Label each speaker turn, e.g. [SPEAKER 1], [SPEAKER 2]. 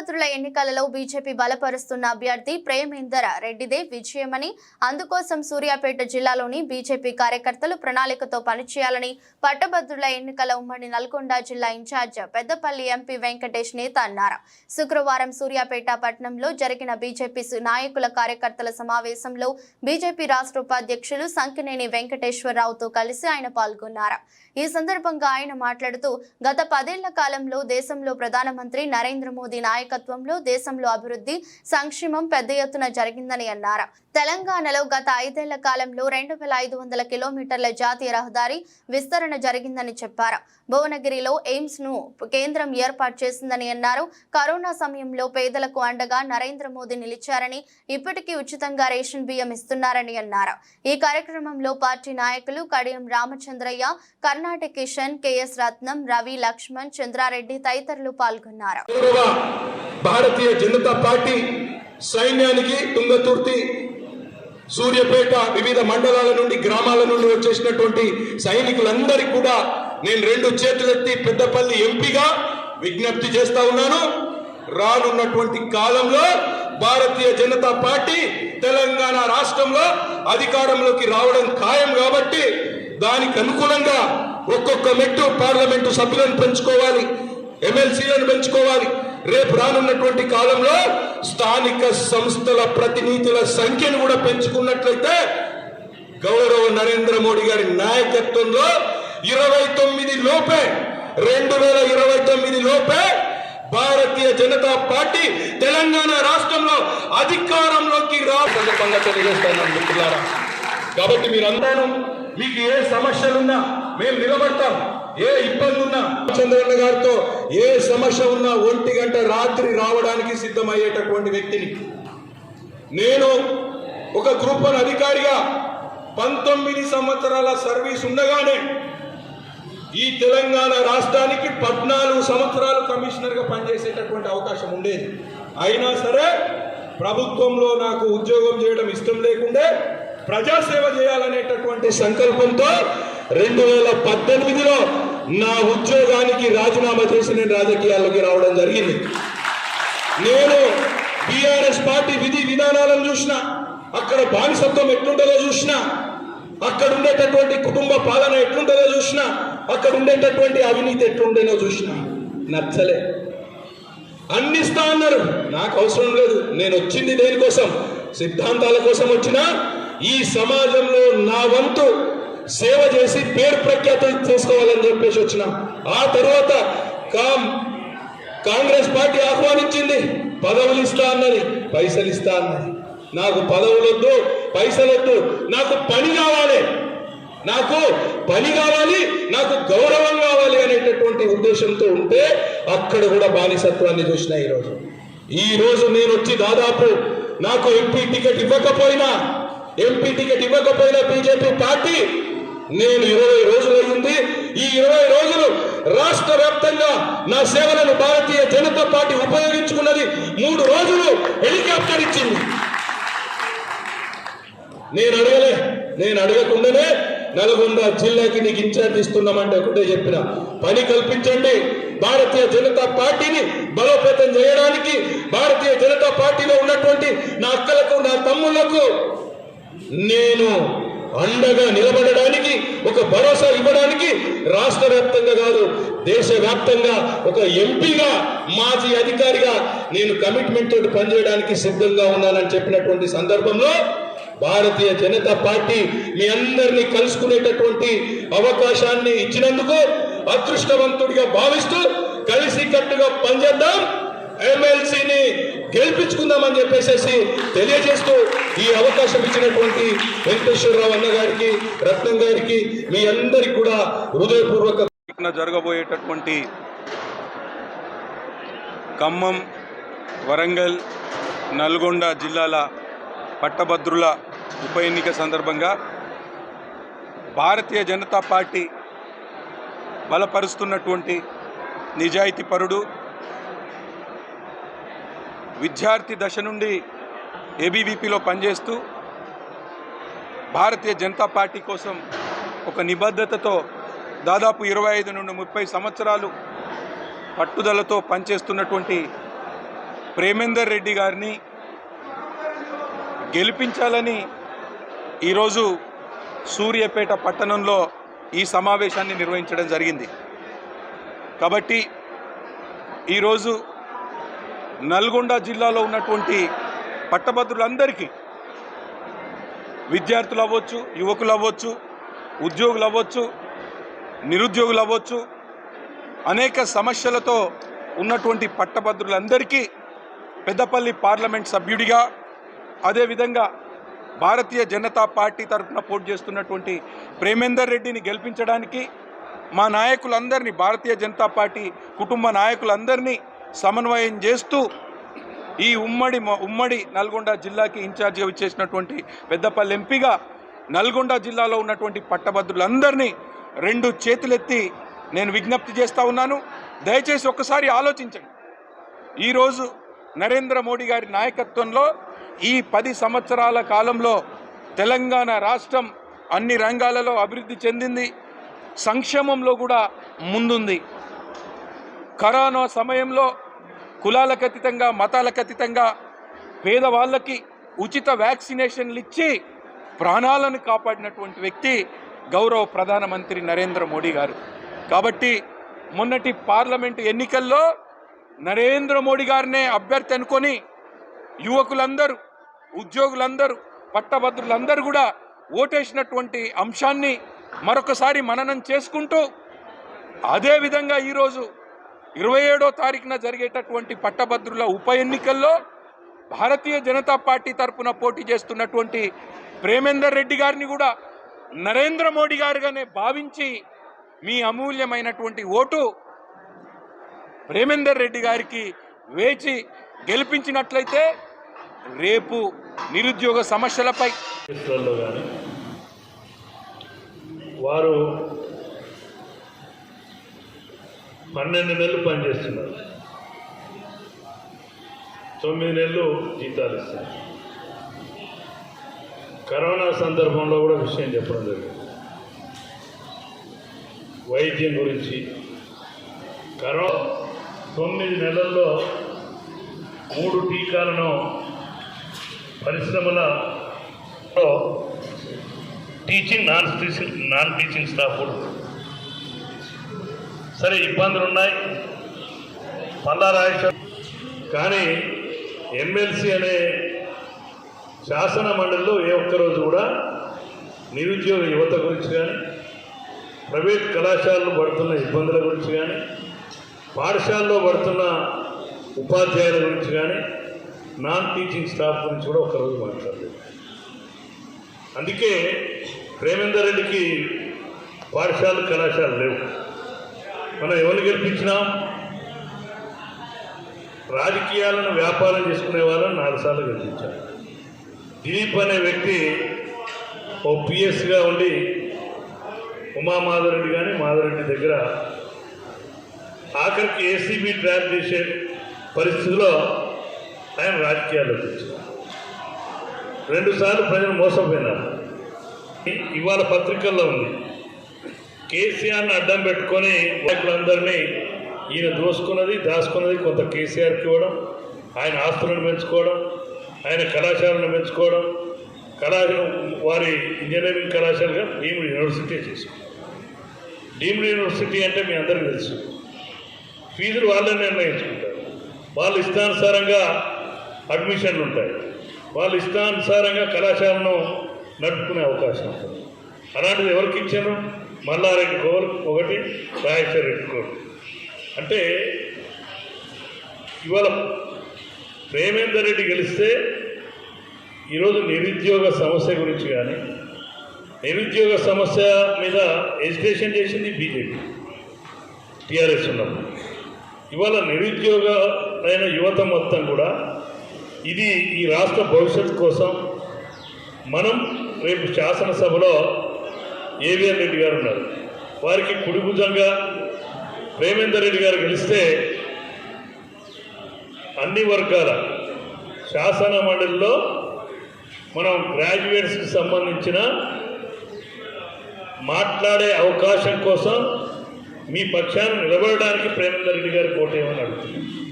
[SPEAKER 1] పట్టభద్రుల ఎన్నికలలో బీజేపీ బలపరుస్తున్న అభ్యర్థి ప్రేమేందర్ రెడ్డిదే విజయమని అందుకోసం సూర్యాపేట జిల్లాలోని బీజేపీ కార్యకర్తలు ప్రణాళికతో పనిచేయాలని పట్టభద్రుల ఎన్నికల ఉమ్మడి నల్గొండ జిల్లా ఇన్ఛార్జ్ పెద్దపల్లి ఎంపీ వెంకటేష్ నేత అన్నారు. శుక్రవారం సూర్యాపేట పట్టణంలో జరిగిన బీజేపీ నాయకుల కార్యకర్తల సమావేశంలో బీజేపీ రాష్ట్ర ఉపాధ్యక్షులు సంకినేని వెంకటేశ్వరరావుతో కలిసి ఆయన పాల్గొన్నారు. ఈ సందర్భంగా ఆయన మాట్లాడుతూ గత పదేళ్ళ కాలంలో దేశంలో ప్రధానమంత్రి నరేంద్ర మోదీ నాయకత్వంలో దేశంలో అభివృద్ధి సంక్షేమం పెద్ద ఎత్తున జరిగిందని అన్నారు. తెలంగాణలో గత ఐదేళ్ళ కాలంలో రెండు వేల ఐదు వందల కిలోమీటర్ల జాతీయ రహదారి విస్తరణ జరిగిందని చెప్పారు. భువనగిరిలో ఎయిమ్స్ను కేంద్రం ఏర్పాటు చేసిందని అన్నారు. కరోనా సమయంలో పేదలకు అండగా నరేంద్ర మోదీ నిలిచారని ఇప్పటికీ ఉచితంగా రేషన్ బియ్యం ఇస్తున్నారని అన్నారు. ఈ కార్యక్రమంలో పార్టీ నాయకులు కడియం రామచంద్రయ్య కర్ణాటక కిషన్ కెఎస్ రత్నం రవి లక్ష్మణ్ చంద్రారెడ్డి తదితరులు పాల్గొన్నారు.
[SPEAKER 2] భారతీయ జనతా పార్టీ సైన్యానికి తుంగతుర్తి సూర్యపేట వివిధ మండలాల నుండి గ్రామాల నుండి వచ్చేసినటువంటి సైనికులందరికీ కూడా నేను రెండు చేతులెత్తి పెద్దపల్లి ఎంపీగా విజ్ఞప్తి చేస్తా ఉన్నాను. రానున్నటువంటి కాలంలో భారతీయ జనతా పార్టీ తెలంగాణ రాష్ట్రంలో అధికారంలోకి రావడం ఖాయం కాబట్టి దానికి అనుకూలంగా ఒక్కొక్క మెట్టు పార్లమెంటు సభ్యులను పెంచుకోవాలి ఎమ్మెల్సీలను పెంచుకోవాలి. రేపు రానున్నటువంటి కాలంలో స్థానిక సంస్థల ప్రతినిధుల సంఖ్యను కూడా పెంచుకున్నట్లయితే గౌరవ నరేంద్ర మోడీ గారి నాయకత్వంలో ఇరవై తొమ్మిది లోపే రెండు వేల ఇరవై తొమ్మిది లోపే భారతీయ జనతా పార్టీ తెలంగాణ రాష్ట్రంలో అధికారంలోకి రా సందర్భంగా తెలియజేస్తాను మిత్రులారా. కాబట్టి మీరందరూ మీకు ఏ సమస్యలున్నా మేము నిలబడతాం ఏ ఇబ్బంది ఉన్నా చంద్రన్న గారితో ఏ సమస్య ఉన్నా ఒంటి గంట రాత్రి రావడానికి సిద్ధమయ్యేటటువంటి వ్యక్తిని. నేను ఒక గ్రూప్ అధికారిగా పంతొమ్మిది సంవత్సరాల సర్వీస్ ఉండగానే ఈ తెలంగాణ రాష్ట్రానికి పద్నాలుగు సంవత్సరాలు కమిషనర్గా పనిచేసేటటువంటి అవకాశం ఉండేది. అయినా సరే ప్రభుత్వంలో నాకు ఉద్యోగం చేయడం ఇష్టం లేకుండే ప్రజాసేవ చేయాలనేటటువంటి సంకల్పంతో రెండు వేల పద్దెనిమిదిలో నా ఉద్యోగానికి రాజీనామా చేసి నేను రాజకీయాల్లోకి రావడం జరిగింది. నేను బీఆర్ఎస్ పార్టీ విధి విధానాలను చూసిన అక్కడ బానిసత్వం ఎట్లుంటుందో చూసిన అక్కడ ఉండేటటువంటి కుటుంబ పాలన ఎట్లుంటుందో చూసిన అక్కడ ఉండేటటువంటి అవినీతి ఎట్లుండేనో చూసిన. నచ్చలే. అందిస్తా అన్నారు. నాకు అవసరం లేదు. నేను వచ్చింది దేనికోసం? సిద్ధాంతాల కోసం వచ్చిన ఈ సమాజంలో నా వంతు సేవ చేసి పేరు ప్రఖ్యాత చేసుకోవాలని చెప్పేసి వచ్చిన ఆ తర్వాత కామ్ కాంగ్రెస్ పార్టీ ఆహ్వానించింది పదవులు ఇస్తా అన్నది పైసలు ఇస్తా అన్నది. నాకు పదవులొద్దు పైసలొద్దు నాకు పని కావాలి నాకు పని కావాలి నాకు గౌరవం కావాలి అనేటటువంటి ఉద్దేశంతో ఉంటే అక్కడ కూడా బానిసత్వాన్ని చూసిన ఈరోజు. ఈ రోజు నేను వచ్చి దాదాపు నాకు ఎంపీ టికెట్ ఇవ్వకపోయినా ఎంపీ టికెట్ ఇవ్వకపోయినా బీజేపీ పార్టీ నేను ఇరవై రోజులు అయింది. ఈ ఇరవై రోజులు రాష్ట్ర వ్యాప్తంగా నా సేవలను భారతీయ జనతా పార్టీ ఉపయోగించుకున్నది మూడు రోజులు హెలికాప్టర్ ఇచ్చింది. నేను అడగలే నేను అడగకుండానే నల్గొండ జిల్లాకి నీకు ఇన్ఛార్జ్ ఇస్తున్నామంటే ఒకటే చెప్పిన. పని కల్పించండి. భారతీయ జనతా పార్టీని బలోపేతం చేయడానికి భారతీయ జనతా పార్టీలో ఉన్నటువంటి నా అక్కలకు నా తమ్ముళ్ళకు నేను అండగా నిలబడడానికి ఒక భరోసా ఇవ్వడానికి రాష్ట్ర వ్యాప్తంగా కాదు దేశవ్యాప్తంగా ఒక ఎంపీగా మాజీ అధికారిగా నేను కమిట్మెంట్ తోటి పనిచేయడానికి సిద్ధంగా ఉన్నానని చెప్పినటువంటి సందర్భంలో భారతీయ జనతా పార్టీ మీ అందరినీ కలుసుకునేటటువంటి అవకాశాన్ని ఇచ్చినందుకు అదృష్టవంతుడిగా భావిస్తూ కలిసి కట్టుగా పనిచేద్దాం. ఎమ్మెల్సీని గెలిపించుకుందామని చెప్పేసి తెలియజేస్తూ ఈ అవకాశం ఇచ్చినటువంటి వెంకటేశ్వరరావు అన్న గారికి రత్నం గారికి మీ అందరికి కూడా హృదయపూర్వక
[SPEAKER 3] జరగబోయేటటువంటి ఖమ్మం వరంగల్ నల్గొండ జిల్లాల పట్టభద్రుల ఉప ఎన్నిక సందర్భంగా భారతీయ జనతా పార్టీ బలపరుస్తున్నటువంటి నిజాయితీ పరుడు విద్యార్థి దశ నుండి ఏబీవీపీలో పనిచేస్తూ భారతీయ జనతా పార్టీ కోసం ఒక నిబద్ధతతో దాదాపు ఇరవై ఐదు నుండి ముప్పై సంవత్సరాలు పట్టుదలతో పనిచేస్తున్నటువంటి
[SPEAKER 2] ప్రేమేందర్ రెడ్డి గారిని గెలిపించాలని ఈరోజు సూర్యపేట పట్టణంలో ఈ సమావేశాన్ని నిర్వహించడం జరిగింది. కాబట్టి ఈరోజు నల్గొండ జిల్లాలో ఉన్నటువంటి పట్టభద్రులందరికీ విద్యార్థులు అవ్వచ్చు యువకులు అవ్వచ్చు ఉద్యోగులు అవ్వచ్చు నిరుద్యోగులు అవ్వచ్చు అనేక సమస్యలతో ఉన్నటువంటి పట్టభద్రులందరికీ పెద్దపల్లి పార్లమెంట్ సభ్యుడిగా అదేవిధంగా భారతీయ జనతా పార్టీ తరఫున పోటీ చేస్తున్నటువంటి ప్రేమేందర్ రెడ్డిని గెలిపించడానికి మా నాయకులందరినీ భారతీయ జనతా పార్టీ కుటుంబ నాయకులందరినీ సమన్వయం చేస్తూ ఈ ఉమ్మడి ఉమ్మడి నల్గొండ జిల్లాకి ఇన్ఛార్జిగా ఇచ్చేసినటువంటి పెద్దపల్లి ఎంపీగా నల్గొండ జిల్లాలో ఉన్నటువంటి పట్టభద్రులందరినీ రెండు చేతులెత్తి నేను విజ్ఞప్తి చేస్తూ ఉన్నాను. దయచేసి ఒక్కసారి ఆలోచించండి. ఈరోజు నరేంద్ర మోడీ గారి నాయకత్వంలో ఈ పది సంవత్సరాల కాలంలో తెలంగాణ రాష్ట్రం అన్ని రంగాలలో అభివృద్ధి చెందింది. సంక్షేమంలో కూడా ముందుంది. కరోనా సమయంలో కులాలకు అతీతంగా మతాలకు అతీతంగా పేదవాళ్ళకి ఉచిత వ్యాక్సినేషన్లు ఇచ్చి ప్రాణాలను కాపాడినటువంటి వ్యక్తి గౌరవ ప్రధానమంత్రి నరేంద్ర మోడీ గారు. కాబట్టి మొన్నటి పార్లమెంటు ఎన్నికల్లో నరేంద్ర మోడీ గారినే అభ్యర్థి అనుకొని యువకులందరూ ఉద్యోగులందరూ పట్టభద్రులందరూ కూడా ఓటేసినటువంటి అంశాన్ని మరొకసారి మననం చేసుకుంటూ అదేవిధంగా ఈరోజు ఇరవై ఏడో తారీఖున జరిగేటటువంటి పట్టభద్రుల ఉప ఎన్నికల్లో భారతీయ జనతా పార్టీ తరపున పోటీ చేస్తున్నటువంటి ప్రేమేందర్ రెడ్డి గారిని కూడా నరేంద్ర మోడీ గారుగానే భావించి మీ అమూల్యమైనటువంటి ఓటు ప్రేమేందర్ రెడ్డి గారికి వేచి గెలిపించినట్లయితే రేపు నిరుద్యోగ సమస్యలపై
[SPEAKER 4] వారు పన్నెండు నెలలు పనిచేస్తున్నారు. తొమ్మిది నెలలు జీతాలు ఇస్తారు కరోనా సందర్భంలో కూడా విషయం చెప్పడం జరిగింది. వైద్యం గురించి కరో తొమ్మిది నెలల్లో మూడు టీకాలను పరిశ్రమల teaching non teaching non teaching staff కూడా సరే ఇబ్బందులు ఉన్నాయి. పల్లా కానీ ఎమ్మెల్సీ అనే శాసన మండలిలో ఏ ఒక్కరోజు కూడా నిరుద్యోగ యువత గురించి కానీ ప్రైవేట్ కళాశాలలు పడుతున్న ఇబ్బందుల గురించి కానీ పాఠశాలలో పడుతున్న ఉపాధ్యాయుల గురించి కానీ నాన్ టీచింగ్ స్టాఫ్ గురించి కూడా ఒక్కరోజు మాట్లాడలేదు. అందుకే ప్రేమేందర్ రెడ్డికి పాఠశాలలు కళాశాలలు లేవు. మనం ఎవరిని గెలిపించినాం రాజకీయాలను వ్యాపారం చేసుకునే వాళ్ళని నాలుగు సార్లు గెలిపించారు దిలీప్ అనే వ్యక్తి ఓ పిఎస్గా ఉండి ఉమామాధవరెడ్డి కానీ మాధవరెడ్డి దగ్గర ఆఖరికి ఏసీబీ ట్రాప్ చేసే పరిస్థితిలో ఆయన రాజకీయాల్లోకి వచ్చారు రెండుసార్లు ప్రజలు మోసపోయినారు. ఇవాళ పత్రికల్లో ఉంది. కేసీఆర్ని అడ్డం పెట్టుకొని వాళ్ళందరినీ ఈయన దోసుకున్నది దాచుకున్నది కొంత కేసీఆర్కి ఇవ్వడం ఆయన ఆస్తులను పెంచుకోవడం ఆయన కళాశాలను పెంచుకోవడం కళాశాల వారి ఇంజనీరింగ్ కళాశాలగా డీమ్డ్ యూనివర్సిటీ చేసుకున్నారు డీమ్డ్ యూనివర్సిటీ అంటే మీ అందరికీ తెలుసు. ఫీజులు వాళ్ళే నిర్ణయించుకుంటారు. వాళ్ళు ఇష్టానుసారంగా అడ్మిషన్లు ఉంటాయి. వాళ్ళు ఇష్టానుసారంగా కళాశాలను నడుపుకునే అవకాశం ఉంటుంది. అలాంటిది ఎవరికి ఇచ్చారు? మల్లారెడ్డి కోర్ ఒకటి రాజేశ్వర రెడ్డి కోర్. అంటే ఇవాళ ప్రేమేందర్ రెడ్డి గెలిస్తే ఈరోజు నిరుద్యోగ సమస్య గురించి కానీ నిరుద్యోగ సమస్య మీద ఎడ్యుకేషన్ చేసింది బీజేపీ టీఆర్ఎస్ ఉన్నప్పుడు. ఇవాళ నిరుద్యోగ అయిన యువత మొత్తం కూడా ఇది ఈ రాష్ట్ర భవిష్యత్తు కోసం మనం రేపు శాసనసభలో ఏవిఆర్ రెడ్డి గారు ఉన్నారు. వారికి కుడిభుజంగా ప్రేమేందర్ రెడ్డి గారు గెలిస్తే అన్ని వర్గాల శాసన మండలిలో మనం గ్రాడ్యుయేట్స్కి సంబంధించిన మాట్లాడే అవకాశం కోసం మీ పక్షాన్ని నిలబడడానికి ప్రేమేందర్ రెడ్డి గారి కోటేమని అడుగుతున్నాను